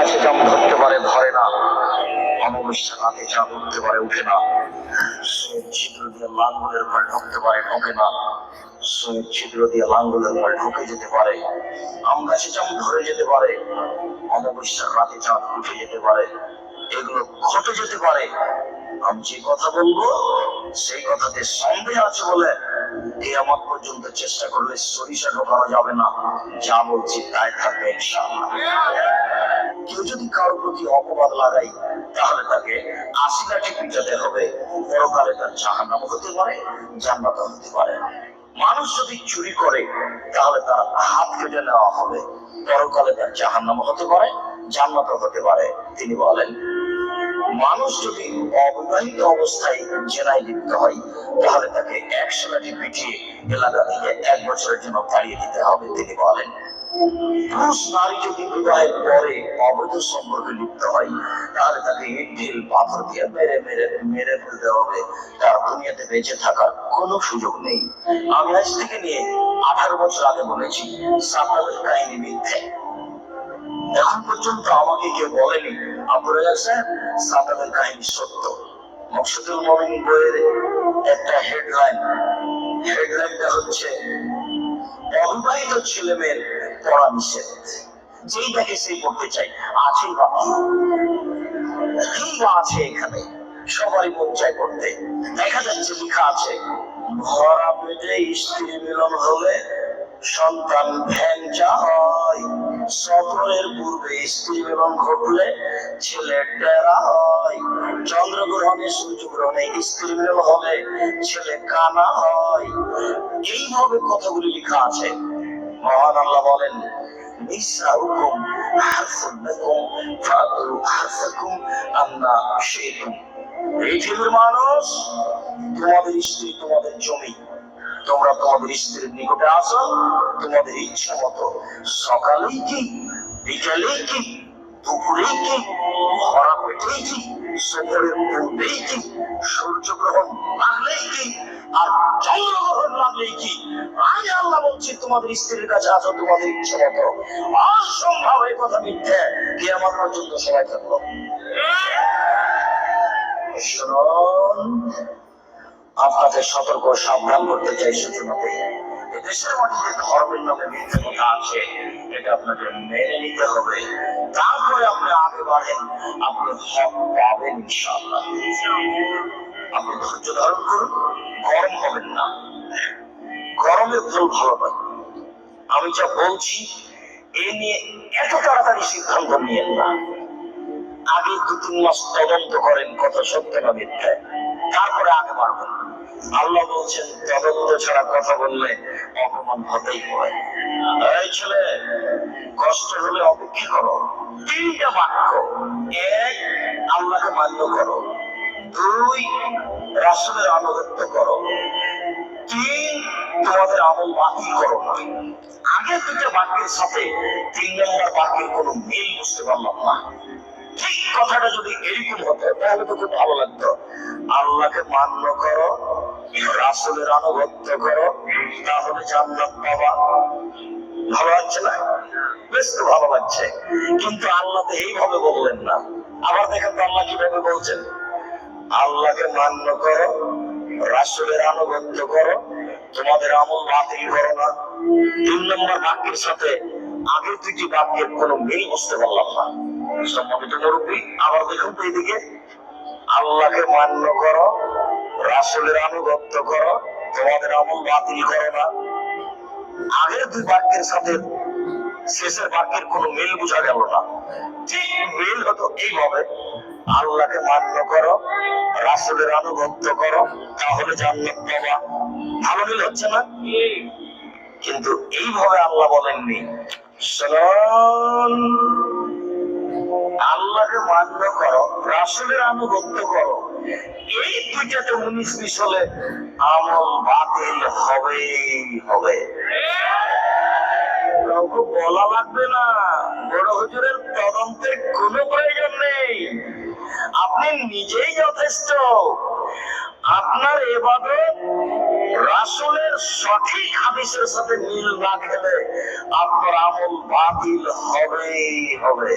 গাছে জাম ধরতে পারে, ধরে না। অমাবস্যা রাতে চাঁদ উঠতে পারে উঠে না। সৈয়দ ছিদ্র দিয়ে লাঙ্গলের ঘর ঢুকতে পারে, ঢোকে না। সৈয়দ ছিদ্র দিয়ে লাঙ্গলের ঘর ঢুকে যেতে পারে। আম গাছে জাম ধরে যেতে পারে অমাবস্যার রাতে চাঁদ উঠে যেতে পারে, এগুলো ঘটে যেতে পারে। আমি যে কথা বলব, সেই কথাতে সন্দেহ আছে বলে আমার পর্যন্ত চেষ্টা করলে সরিষা ঢোকানো যাবে না। যা বলছি তাই থাকবে কেউ যদি কারোর প্রতি অপবাদ লাগাই তাহলে তাকে আশি লাঠি পিটাতে হবে। পরকালে তার জাহান্নাম হতে পারে, জান্নাত হতে পারে। মানুষ যদি চুরি করে, তাহলে তার হাত কেটে নেওয়া হবে। পরকালে তার জাহান্নাম হতে পারে, জান্নাত হতে পারে। তিনি বলেন, মানুষ যদি অবিবাহিত অবস্থায় জেনায় লিপ্ত হয়, তাহলে তাকে একশো লাঠি পিটিয়ে এলাকা থেকে এক বছরের জন্য তাড়িয়ে দিতে হবে, তিনি বলেন। পুরুষ নারী যদি বিবাহের পরে অবৈধ সম্পর্কে লিপ্ত হয়, তাহলে তাকে ইট পাথর দিয়ে মেরে মেরে মেরে ফেলতে হবে। তার দুনিয়াতে বেঁচে থাকার কোনো সুযোগ নেই। আমি আজ থেকে নিয়ে আঠারো বছর আগে বলেছি সাফালের কাহিনী মিথ্যে। এখন পর্যন্ত আমাকে কেউ বলেনি। আবুল রাজাক সাহেব সাফালের কাহিনী সত্য। মকসুদুল মমিন বইয়ের অবিবাহিত ছেলে মেয়ের পড়া নিষেধ। যেই দেখে সেই পড়তে চাই আছেই কি? আছে এখানে? সবারই মন চায় করতে। দেখা যাচ্ছে লেখা আছে ভরা পেটে স্ত্রী মিলন হলে সন্তান ভ্যাংচা হয়। সফরের পূর্বে স্ত্রী মিলন ঘটলে ছেলে টেরা হয়। চন্দ্রগ্রহণে সূর্যগ্রহণে স্ত্রী মিলন হলে ছেলে কানা হয়। এইভাবে কথাগুলি লেখা আছে। মহান আল্লাহ বলেন হারফাকুম, আন্না মানুষ, তোমাদের স্ত্রী, তোমাদের জমি। তোমরা তোমাদের স্ত্রীর নিকটে আসো, তোমাদের ইচ্ছা মতো। সকালেই কি, বিকালেই কি, দুপুরেই কি ভরা পেটেই কি, সকালের পূর্বেই কি, সূর্যগ্রহণ লাগলেই কি আর লাগলেই কি? আমি আল্লাহ বলছি, তোমাদের স্ত্রীর কাছে আসো তোমাদের ইচ্ছা মতো। অসম্ভব এই কথা মিথ্যে। কি আমার পর্যন্ত সবাই থাকল। আপনাদের সতর্ক সাবধান করতে চাই সূচনাতে দেশের মাটিতে ধর্মের নামে মিথ্যে কথা আছে, এটা আপনাকে মেনে নিতে হবে। তারপরে আপনি আগে বাড়েন আপনি হক পাবেন আপনি ধৈর্য ধারণ করুন, গরম হবেন না। গরমের ফল ভালো নয় আমি যা বলছি, এ নিয়ে এত তাড়াতাড়ি সিদ্ধান্ত নিয়েন না। আগে দু তিন মাস তদন্ত করেন কথা সত্য না মিথ্যা। তারপরে আগে বাড়বেন। আল্লাহ বলছেন, তদন্ত ছাড়া কথা বললে অপমান হতেই পারে এই ছেলে, কষ্ট হলে অপেক্ষা করো। তিনটা বাক্য। দুই রাসুলের আনুগত্য করো। তিন তোমাদের আমল বাতিল করো না। আগে দুটো বাক্যের সাথে তিন নম্বর বাক্যের কোনো মিল বুঝতে পারলাম না। ঠিক কথাটা যদি এরকম হতো, তাহলে তো খুব ভালো লাগতো। আল্লাহকে মান্য করো, রাসুলের আনুগত্য করো, তাহলে জান্নাত পাবা। ভালো লাগছে না? বেশ তো ভালো লাগছে। কিন্তু আল্লাহ তো এইভাবে বললেন না। আবার দেখেন তো আল্লাহ কীভাবে বলছেন? আল্লাহকে মান্য করো, রাসুলের আনুগত্য করো, তোমাদের আমল বাতিল করো না। তিন নম্বর বাক্যের সাথে আগের দুটি বাক্যের কোনো মিল বুঝতে পারলাম না। সম্মানিত মুরব্বী, আবার দেখুন তো এইদিকে আল্লাহকে মান্য করো, রাসুলের আনুগত্য করো, তোমাদের আমল বাতিল করো না। আগের দুই বাক্যের সাথে শেষের বাক্যের কোনো মিল বোঝা গেল না। ঠিক মিল হতো এইভাবে আল্লাহকে মান্য করো, রাসুলের আনুগত্য করো, তাহলে জান্নাত পাবা। ভালো মিল হচ্ছে না? কিন্তু এইভাবে আল্লাহ বলেননি আল্লাহকে মান্য করো, রাসুলের আনুগত্য করো। এই দুইটাতে উনিশ বিশ হলে আমল বাতিল হবে হবে। কাউকে বলা লাগবে না। বড় হুজুরের তদন্তের কোনো প্রয়োজন নেই। আপনি নিজেই যথেষ্ট। আপনার এবারে রাসুলের সঠিক হাদিসের সাথে মিল না খেলে আপনার আমল বাতিল হবেই হবে।